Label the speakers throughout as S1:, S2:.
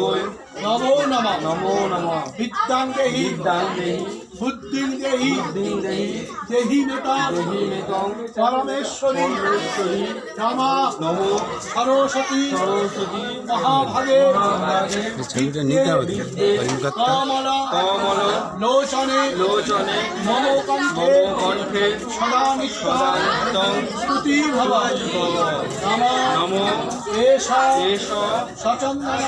S1: দেবৈ
S2: নমো নমঃ।
S1: নমো নমঃ।
S2: বিদ্যাং দেহি
S1: বিদ্যাং দেহি
S2: বুদ্ধিং দেহি
S1: বুদ্ধিং দেহি
S2: দেহি মেতা।
S1: দেহি মেতং।
S2: পরমেশ্বরী।
S1: পরমেশ্বরী।
S2: নমা।
S1: নমো।
S2: সরস্বতী।
S1: সরস্বতী।
S2: মহাভাগে।
S1: মহাভাগে।
S3: ছবিটা নিতে হবে করিমকাত্তা
S2: কমলা। লোচনে।
S1: লোচনে।
S2: মম কণ্ঠে
S1: কণ্ঠে
S2: সদা নিত্য স্তুতি ভব নম।
S1: নমো।
S2: এষ সচন্দন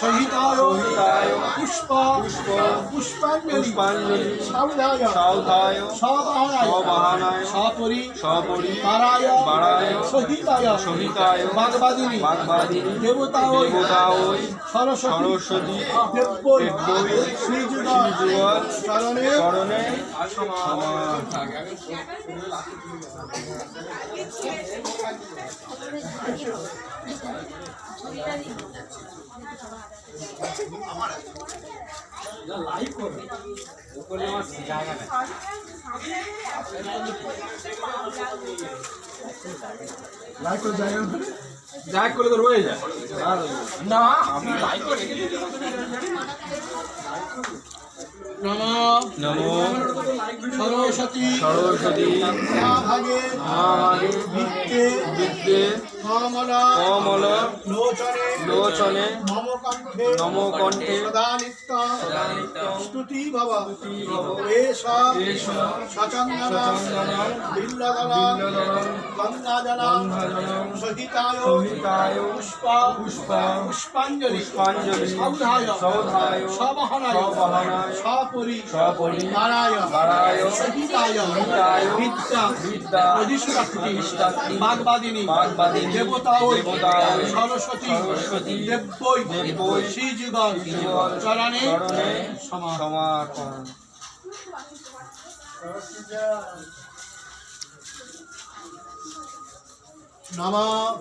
S2: সহিতায় পুষ্প
S1: পুষ্প
S2: পুষ্পাঞ্জলি সাউদায়
S1: সাউধায়
S2: সবাহানায়
S1: সবাহানায়
S2: সপরি
S1: সপরি
S2: পারায়
S1: পারায়
S2: সহিতায়
S1: সহিতায়
S2: বাগবাদিনী
S1: বাগবাদিনী
S2: দেবতা
S1: দেবতা
S2: সরস্বতী দেব্যই শ্রীযুগল
S1: শ্রীযুগল
S2: চরণে
S1: চরণে সমার
S2: লাইক করে জায়গা
S1: যাই করে তো রয়ে যায় না আমি লাইক করে
S2: নম।
S1: নমো।
S2: সরস্বতী।
S1: সরস্বতী।
S2: মহাভাগে।
S1: মহাভাগে।
S2: বিদ্যে
S1: বিদ্যে
S2: কমলা।
S1: কমল।
S2: লোচনে।
S1: লোচনে।
S2: মম কণ্ঠে
S1: নম কণ্ঠে
S2: সদা নিত্য
S1: নিত্যং
S2: স্তুতি ভব এষ
S1: এষ
S2: সচন্দন বিল্লদলং গঙ্গাজলং সহিতায়।
S1: সহিতায়।
S2: পুষ্প।
S1: পুষ্প।
S2: পুষ্পাঞ্জলি।
S1: পুষ্পাঞ্জলি।
S2: সৌধায়।
S1: সৌধায়।
S2: সবহনায়।
S1: সবহনায়।
S2: সপরি
S1: সপরি
S2: বিদ্যা
S1: বিদ্যা
S2: অধিষ্ঠাত্রী
S1: অধিষ্ঠাত্রী
S2: বাগবাদিনী
S1: বাগবাদিনী
S2: দেবতা
S1: দেবতা
S2: সরস্বতী
S1: সরস্বতী
S2: দেব্যই
S1: দেব্যই
S2: শ্রীযুগল
S1: শ্রীযুগল
S2: চরণে
S1: সমাপন।
S2: নম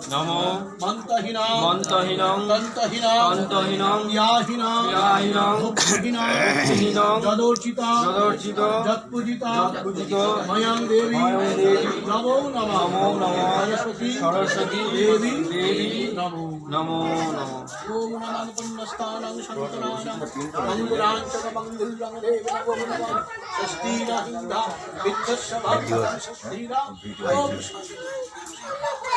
S1: নম
S2: মন্তহীন
S1: মন্তহীনং
S2: দন্তহীন
S1: অন্তহীনং
S2: ইয়াহীন
S1: ইয়াহীনং
S2: ভক্তিহীন
S1: ভক্তিহীনং
S2: যদর্চিত
S1: যদর্চিত
S2: যৎপূজিত
S1: যৎপূজিত
S2: ময়ং দেবী
S1: ময়ং দেবী
S2: নমো নম
S1: নমো নমঃ
S2: সরস্বতী
S1: সরস্বতী
S2: দেবী
S1: দেবী
S2: নমো
S1: নমো নমঃ
S2: ওম নমঃ পুণ্যস্থানং সন্তনানাং মঙ্গলাঞ্চক মঙ্গলং দেবো নমঃ ষষ্ঠীরা হিন্দা বিদ্যস্য ভাগবত ষষ্ঠীরা ওম নামিকা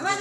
S4: এবার